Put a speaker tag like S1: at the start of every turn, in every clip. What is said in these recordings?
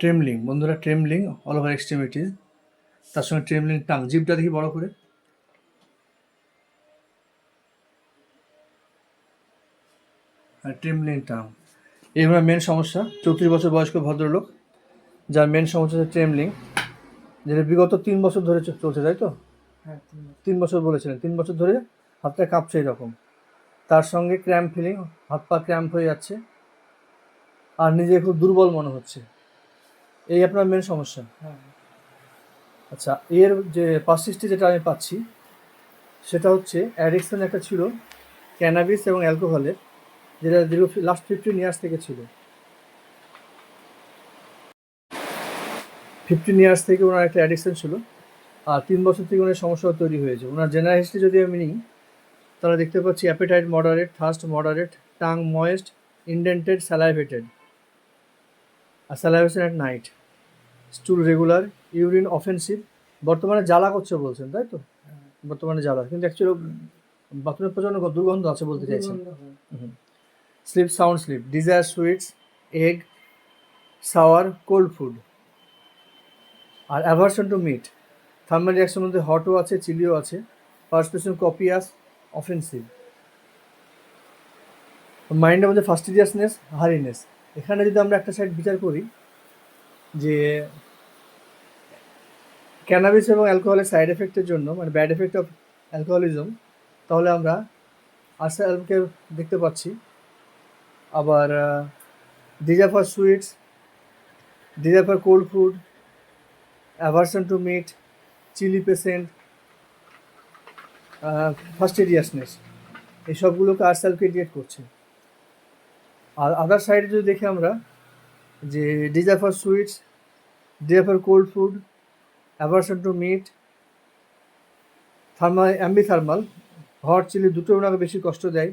S1: Trembling বন্ধুরা trembling all over extremities তার সঙ্গে ট্রেমলিং টাং জিপটা দেখি বড় করে। ট্রেমলিং টাং এই হলো মেন সমস্যা চৌত্রিশ বছর বয়স্ক ভদ্রলোক যার মেন সমস্যা হচ্ছে ট্রেমলিং যেটা বিগত তিন বছর ধরে চলছে তাই তো?
S2: হ্যাঁ তিন
S1: বছর। বলেছিলেন তিন বছর ধরে হাতটা কাঁপছে এরকম। তার সঙ্গে ক্র্যাম্প ফিলিং হাত পা ক্র্যাম্প হয়ে যাচ্ছে আর নিজে খুব দুর্বল মনে হচ্ছে। এই আপনার মেন সমস্যা।
S2: হ্যাঁ।
S1: আচ্ছা এর যে পার্সিস্টি যেটা আমি পাচ্ছি সেটা হচ্ছে অ্যাডিকশন একটা ছিল ক্যানাবিস এবং অ্যালকোহলের যেটা দীর্ঘ লাস্ট ফিফটিন ইয়ার্স থেকে ছিল। ফিফটিন ইয়ার্স থেকে ওনার একটা অ্যাডিকশন ছিল আর তিন বছর থেকে ওনার সমস্যা তৈরি হয়েছে। ওনার জেনারেল হিস্ট্রি যদি আমি নিই তাহলে দেখতে পাচ্ছি appetite moderate thirst moderate tongue moist indented salivated R salivation at night stool regular urine offensive বর্তমানে জ্বালা করছে বলছেন তাই তো। বর্তমানে জ্বালা কিন্তু অ্যাকচুয়ালি বাথরুমের প্রচণ্ড দুর্গন্ধ আছে বলতে চাইছেন। Sleep sound sleep desire sweets egg sour cold food R aversion to meat thermal reaction মধ্যে হটও আছে চিলিও আছে পার্সপেশন কপিয়াস অফেন্সিভ মাইন্ডের মধ্যে ফাস্টিডিয়াসনেস হারিনেস এখানে যদি আমরা একটা সাইড বিচার করি যে ক্যানাবিস এবং অ্যালকোহলের সাইড এফেক্টের জন্য মানে ব্যাড এফেক্ট অফ অ্যালকোহলিজম তাহলে আমরা আর্সেলকে দেখতে পাচ্ছি। আবার desire for sweets desire for cold food aversion to meat chilli patient fastidiousness এই সবগুলোকে আর্সেলকে ইন্ডিকেট করছে। আর আদার সাইডে যদি দেখি আমরা যে desire for sweets desire for cold food, aversion to meat, thermal, ambithermal, hot chili দুটো ওনাকে বেশি কষ্ট দেয়।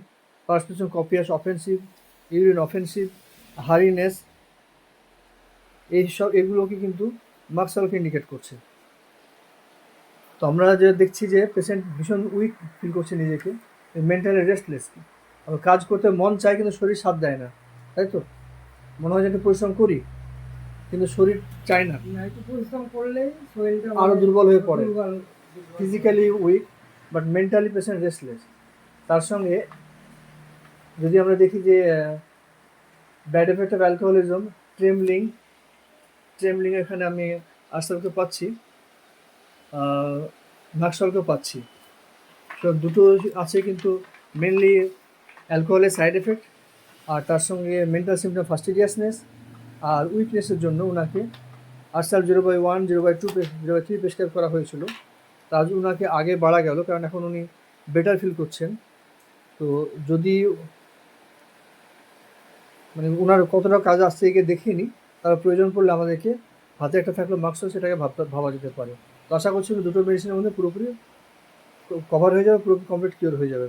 S1: Perspiration copious offensive urine offensive hairiness এই সব, এগুলোকে কিন্তু মার্কসালকে ইন্ডিকেট করছে। তো আমরা যে দেখছি যে পেশেন্ট ভীষণ উইক ফিল করছে নিজেকে মেন্টালি রেস্টলেস কাজ করতে মন চায় কিন্তু শরীর সাথ দেয় না, তাই তো? মনে হয় যে একটু পরিশ্রম করি কিন্তু শরীর চায় না।
S2: একটু পরিশ্রম করলে শরীরটা
S1: আরও
S2: মানে
S1: দুর্বল হয়ে পড়ে। Physically weak but mentally patient restless তার সঙ্গে যদি আমরা দেখি যে bad effect of alcoholism trembling trembling এখানে আমি আর্সেলকে পাচ্ছি নাকশালকে পাচ্ছি। তো দুটো আছে কিন্তু মেনলি অ্যালকোহলের সাইড এফেক্ট আর তার সঙ্গে মেন্টাল সিমটম ফাস্টিডিয়াসনেস আর উইকনেসের জন্য ওনাকে আর্সাল zero by one zero by two zero by three prescribe করা হয়েছিল। তার ওনাকে আগে বাড়া গেল, কারণ এখন উনি বেটার ফিল করছেন। তো যদি মানে ওনার কতটা কাজ আসছে দেখিয়ে নিই, তার প্রয়োজন পড়লে আমাদেরকে হাতে একটা থাকলে মার্কস সেটাকে ভাবতে ভাবা যেতে পারে। তো আশা করছি দুটো মেডিসিনের মধ্যে পুরোপুরি কভার হয়ে যাবে, পুরোপুরি কমপ্লিট কিওর হয়ে যাবে।